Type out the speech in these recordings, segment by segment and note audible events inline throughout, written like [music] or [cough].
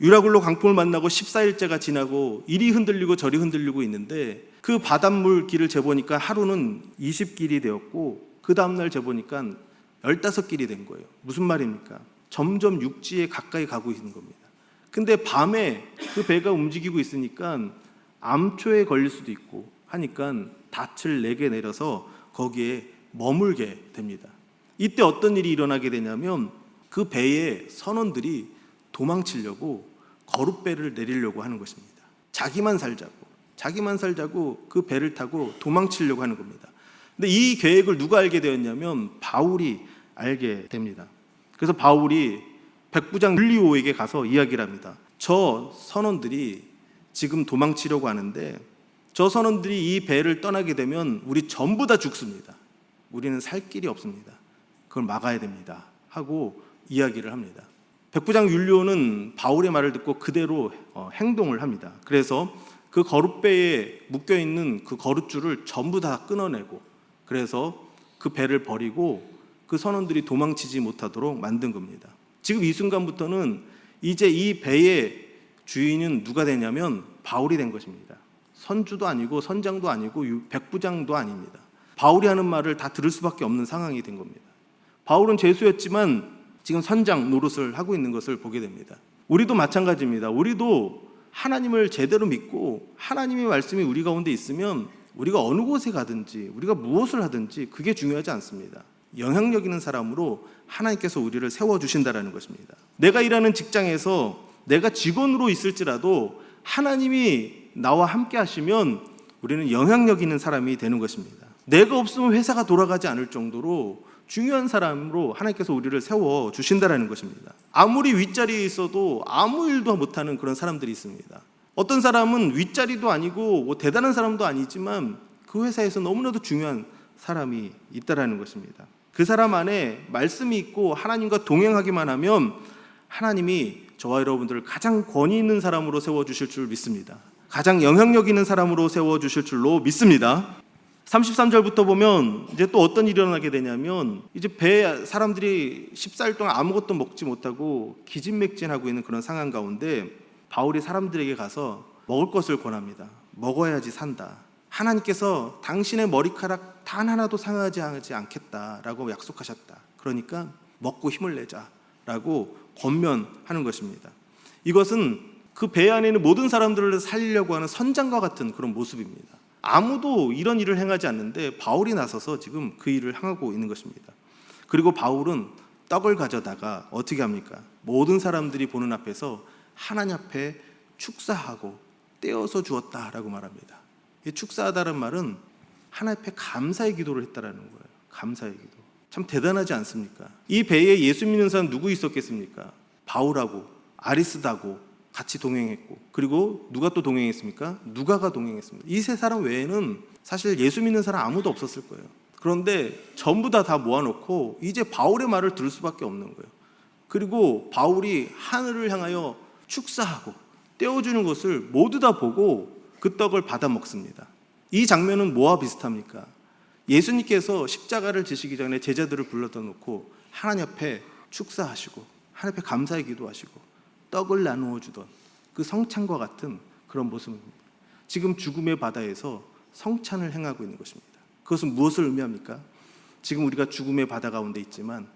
유라굴로 강풍을 만나고 14일째가 지나고 이리 흔들리고 저리 흔들리고 있는데 그 바닷물 길을 재보니까 하루는 20길이 되었고 그 다음날 재보니까 15길이 된 거예요. 무슨 말입니까? 점점 육지에 가까이 가고 있는 겁니다. 근데 밤에 그 배가 움직이고 있으니까 암초에 걸릴 수도 있고 하니까 닻을 네개 내려서 거기에 머물게 됩니다. 이때 어떤 일이 일어나게 되냐면 그 배의 선원들이 도망치려고 거룻배를 내리려고 하는 것입니다. 자기만 살자고, 자기만 살자고 그 배를 타고 도망치려고 하는 겁니다. 근데 이 계획을 누가 알게 되었냐면 바울이 알게 됩니다. 그래서 바울이 백부장 율리오에게 가서 이야기를 합니다. 저 선원들이 지금 도망치려고 하는데 저 선원들이 이 배를 떠나게 되면 우리 전부 다 죽습니다. 우리는 살 길이 없습니다. 그걸 막아야 됩니다. 하고 이야기를 합니다. 백부장 율리오는 바울의 말을 듣고 그대로 어, 행동을 합니다. 그래서 그 거룻배에 묶여 있는 그 거룻줄을 전부 다 끊어내고 그래서 그 배를 버리고 그 선원들이 도망치지 못하도록 만든 겁니다. 지금 이 순간부터는 이제 이 배의 주인은 누가 되냐면 바울이 된 것입니다. 선주도 아니고 선장도 아니고 유- 백부장도 아닙니다. 바울이 하는 말을 다 들을 수밖에 없는 상황이 된 겁니다. 바울은 죄수였지만 지금 선장 노릇을 하고 있는 것을 보게 됩니다. 우리도 마찬가지입니다. 우리도 하나님을 제대로 믿고 하나님의 말씀이 우리 가운데 있으면 우리가 어느 곳에 가든지 우리가 무엇을 하든지 그게 중요하지 않습니다. 영향력 있는 사람으로 하나님께서 우리를 세워 주신다라는 것입니다. 내가 일하는 직장에서 내가 직원으로 있을지라도 하나님이 나와 함께 하시면 우리는 영향력 있는 사람이 되는 것입니다. 내가 없으면 회사가 돌아가지 않을 정도로 중요한 사람으로 하나님께서 우리를 세워 주신다라는 것입니다. 아무리 윗자리에 있어도 아무 일도 못하는 그런 사람들이 있습니다. 어떤 사람은 윗자리도 아니고 뭐 대단한 사람도 아니지만 그 회사에서 너무나도 중요한 사람이 있다라는 것입니다. 그 사람 안에 말씀이 있고 하나님과 동행하기만 하면 하나님이 저와 여러분들을 가장 권위 있는 사람으로 세워 주실 줄 믿습니다. 가장 영향력 있는 사람으로 세워 주실 줄로 믿습니다. 33절부터 보면 이제 또 어떤 일이 일어나게 되냐면 이제 배 사람들이 14일 동안 아무것도 먹지 못하고 기진맥진하고 있는 그런 상황 가운데 바울이 사람들에게 가서 먹을 것을 권합니다. 먹어야지 산다. 하나님께서 당신의 머리카락 단 하나도 상하지 하지 않겠다라고 약속하셨다. 그러니까 먹고 힘을 내자라고 권면하는 것입니다. 이것은 그 배 안에 있는 모든 사람들을 살리려고 하는 선장과 같은 그런 모습입니다. 아무도 이런 일을 행하지 않는데 바울이 나서서 지금 그 일을 행하고 있는 것입니다. 그리고 바울은 떡을 가져다가 어떻게 합니까? 모든 사람들이 보는 앞에서 하나님 앞에 축사하고 떼어서 주었다라고 말합니다. 이 축사하다는 말은 하나님 앞에 감사의 기도를 했다라는 거예요. 감사의 기도. 참 대단하지 않습니까? 이 배에 예수 믿는 사람 누구 있었겠습니까? 바울하고 아리스다고 같이 동행했고 그리고 누가 또 동행했습니까? 누가가 동행했습니다. 이 세 사람 외에는 사실 예수 믿는 사람 아무도 없었을 거예요. 그런데 전부 다 다 모아놓고 이제 바울의 말을 들을 수밖에 없는 거예요. 그리고 바울이 하늘을 향하여 축사하고 떼어주는 것을 모두 다 보고 그 떡을 받아 먹습니다. 이 장면은 뭐와 비슷합니까? 예수님께서 십자가를 지시기 전에 제자들을 불러다 놓고 하나님 앞에 축사하시고 하나님 앞에 감사의 기도하시고 떡을 나누어 주던 그 성찬과 같은 그런 모습입니다. 지금 죽음의 바다에서 성찬을 행하고 있는 것입니다. 그것은 무엇을 의미합니까? 지금 우리가 죽음의 바다 가운데 있지만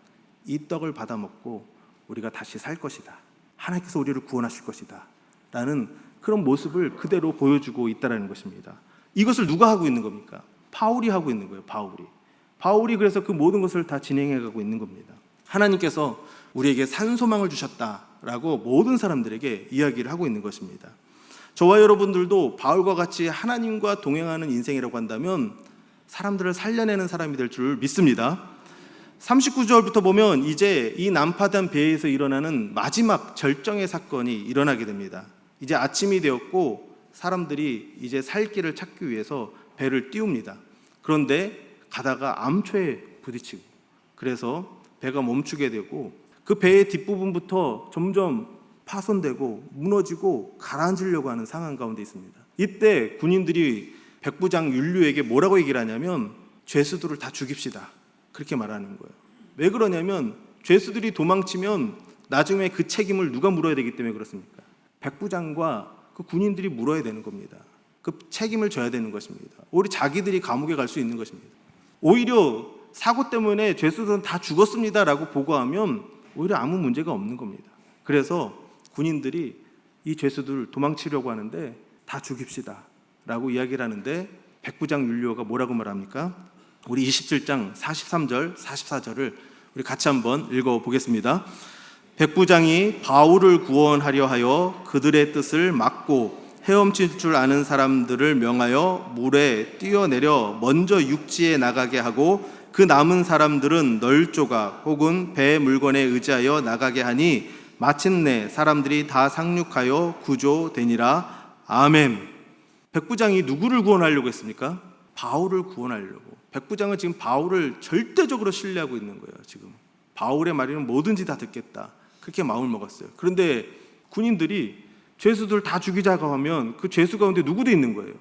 이 떡을 받아 먹고 우리가 다시 살 것이다. 하나님께서 우리를 구원하실 것이다. 라는 그런 모습을 그대로 보여주고 있다는 것입니다. 이것을 누가 하고 있는 겁니까? 바울이 하고 있는 거예요. 바울이. 바울이 그래서 그 모든 것을 다 진행해 가고 있는 겁니다. 하나님께서 우리에게 산소망을 주셨다 라고 모든 사람들에게 이야기를 하고 있는 것입니다. 저와 여러분들도 바울과 같이 하나님과 동행하는 인생이라고 한다면 사람들을 살려내는 사람이 될 줄 믿습니다. 39절부터 보면 이제 이 난파된 배에서 일어나는 마지막 절정의 사건이 일어나게 됩니다. 이제 아침이 되었고 사람들이 이제 살 길을 찾기 위해서 배를 띄웁니다. 그런데 가다가 암초에 부딪히고 그래서 배가 멈추게 되고 그 배의 뒷부분부터 점점 파손되고 무너지고 가라앉으려고 하는 상황 가운데 있습니다. 이때 군인들이 백부장 율류에게 뭐라고 얘기를 하냐면 죄수들을 다 죽입시다. 그렇게 말하는 거예요. 왜 그러냐면 죄수들이 도망치면 나중에 그 책임을 누가 물어야 되기 때문에 그렇습니까? 백부장과 그 군인들이 물어야 되는 겁니다. 그 책임을 져야 되는 것입니다. 오히려 자기들이 감옥에 갈 수 있는 것입니다. 오히려 사고 때문에 죄수들은 다 죽었습니다라고 보고하면 오히려 아무 문제가 없는 겁니다. 그래서 군인들이 이 죄수들을 도망치려고 하는데 다 죽입시다 라고 이야기를 하는데 백부장 율리오가 뭐라고 말합니까? 우리 27장 43절, 44절을 우리 같이 한번 읽어 보겠습니다. 백부장이 바울을 구원하려 하여 그들의 뜻을 막고 헤엄칠 줄 아는 사람들을 명하여 물에 뛰어내려 먼저 육지에 나가게 하고 그 남은 사람들은 널 조각 혹은 배 물건에 의지하여 나가게 하니 마침내 사람들이 다 상륙하여 구조되니라 아멘. 백부장이 누구를 구원하려고 했습니까? 바울을 구원하려고. 백부장은 지금 바울을 절대적으로 신뢰하고 있는 거예요. 지금 바울의 말이면 뭐든지 다 듣겠다. 그렇게 마음을 먹었어요. 그런데 군인들이 죄수들 다 죽이자고 하면 그 죄수 가운데 누구도 있는 거예요.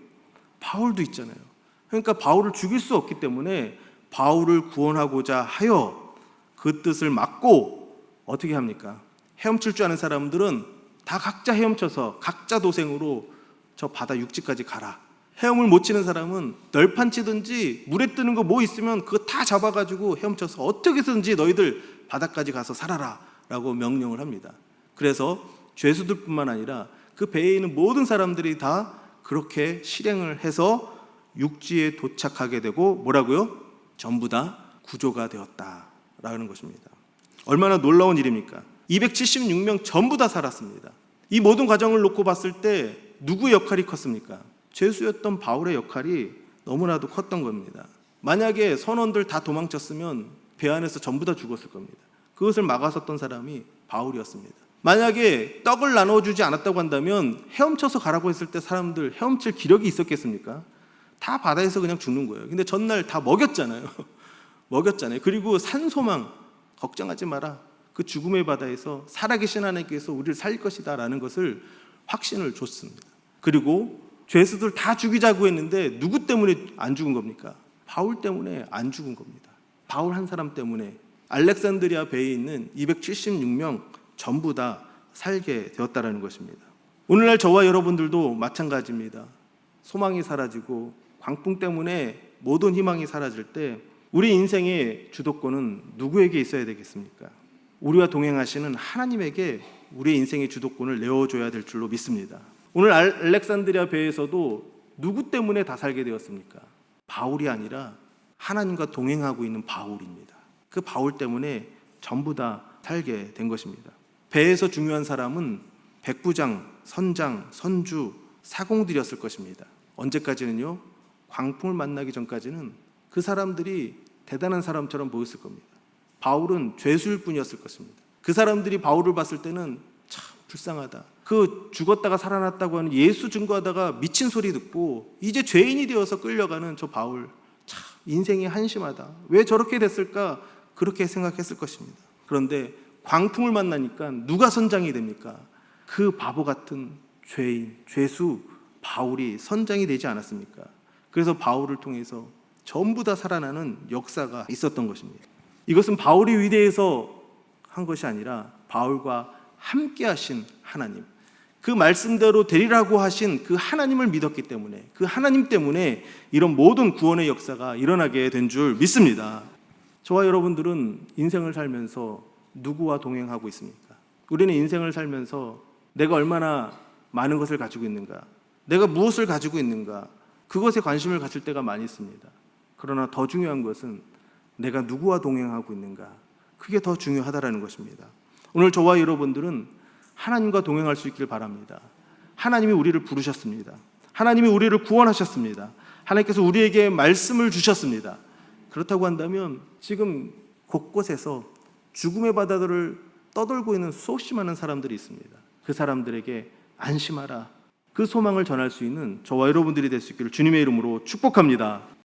바울도 있잖아요. 그러니까 바울을 죽일 수 없기 때문에 바울을 구원하고자 하여 그 뜻을 막고 어떻게 합니까? 헤엄칠 줄 아는 사람들은 다 각자 헤엄쳐서 각자 도생으로 저 바다 육지까지 가라. 헤엄을 못 치는 사람은 널판 치든지 물에 뜨는 거 뭐 있으면 그거 다 잡아가지고 헤엄쳐서 어떻게 든지 너희들 바다까지 가서 살아라. 라고 명령을 합니다. 그래서 죄수들뿐만 아니라 그 배에 있는 모든 사람들이 다 그렇게 실행을 해서 육지에 도착하게 되고 뭐라고요? 전부 다 구조가 되었다라는 것입니다. 얼마나 놀라운 일입니까? 276명 전부 다 살았습니다. 이 모든 과정을 놓고 봤을 때 누구 역할이 컸습니까? 죄수였던 바울의 역할이 너무나도 컸던 겁니다. 만약에 선원들 다 도망쳤으면 배 안에서 전부 다 죽었을 겁니다. 그것을 막아섰던 사람이 바울이었습니다. 만약에 떡을 나눠주지 않았다고 한다면 헤엄쳐서 가라고 했을 때 사람들 헤엄칠 기력이 있었겠습니까? 다 바다에서 그냥 죽는 거예요. 근데 전날 다 먹였잖아요. [laughs] 먹였잖아요. 그리고 산소망 걱정하지 마라. 그 죽음의 바다에서 살아계신 하나님께서 우리를 살릴 것이다라는 것을 확신을 줬습니다. 그리고 죄수들 다 죽이자고 했는데 누구 때문에 안 죽은 겁니까? 바울 때문에 안 죽은 겁니다. 바울 한 사람 때문에 알렉산드리아 배에 있는 276명 전부 다 살게 되었다라는 것입니다. 오늘날 저와 여러분들도 마찬가지입니다. 소망이 사라지고 광풍 때문에 모든 희망이 사라질 때 우리 인생의 주도권은 누구에게 있어야 되겠습니까? 우리와 동행하시는 하나님에게 우리의 인생의 주도권을 내어줘야 될 줄로 믿습니다. 오늘 알렉산드리아 배에서도 누구 때문에 다 살게 되었습니까? 바울이 아니라 하나님과 동행하고 있는 바울입니다. 그 바울 때문에 전부 다 살게 된 것입니다. 배에서 중요한 사람은 백부장, 선장, 선주, 사공들이었을 것입니다. 언제까지는요? 광풍을 만나기 전까지는 그 사람들이 대단한 사람처럼 보였을 겁니다. 바울은 죄수일 뿐이었을 것입니다. 그 사람들이 바울을 봤을 때는 참 불쌍하다. 그 죽었다가 살아났다고 하는 예수 증거하다가 미친 소리 듣고 이제 죄인이 되어서 끌려가는 저 바울 참 인생이 한심하다. 왜 저렇게 됐을까? 그렇게 생각했을 것입니다. 그런데 광풍을 만나니까 누가 선장이 됩니까? 그 바보 같은 죄인, 죄수 바울이 선장이 되지 않았습니까? 그래서 바울을 통해서 전부 다 살아나는 역사가 있었던 것입니다. 이것은 바울이 위대해서 한 것이 아니라 바울과 함께 하신 하나님, 그 말씀대로 되리라고 하신 그 하나님을 믿었기 때문에 그 하나님 때문에 이런 모든 구원의 역사가 일어나게 된 줄 믿습니다. 저와 여러분들은 인생을 살면서 누구와 동행하고 있습니까? 우리는 인생을 살면서 내가 얼마나 많은 것을 가지고 있는가, 내가 무엇을 가지고 있는가, 그것에 관심을 가질 때가 많이 있습니다. 그러나 더 중요한 것은 내가 누구와 동행하고 있는가, 그게 더 중요하다라는 것입니다. 오늘 저와 여러분들은 하나님과 동행할 수 있길 바랍니다. 하나님이 우리를 부르셨습니다. 하나님이 우리를 구원하셨습니다. 하나님께서 우리에게 말씀을 주셨습니다. 그렇다고 한다면 지금 곳곳에서 죽음의 바다들을 떠돌고 있는 수없이 많은 사람들이 있습니다. 그 사람들에게 안심하라. 그 소망을 전할 수 있는 저와 여러분들이 될 수 있기를 주님의 이름으로 축복합니다.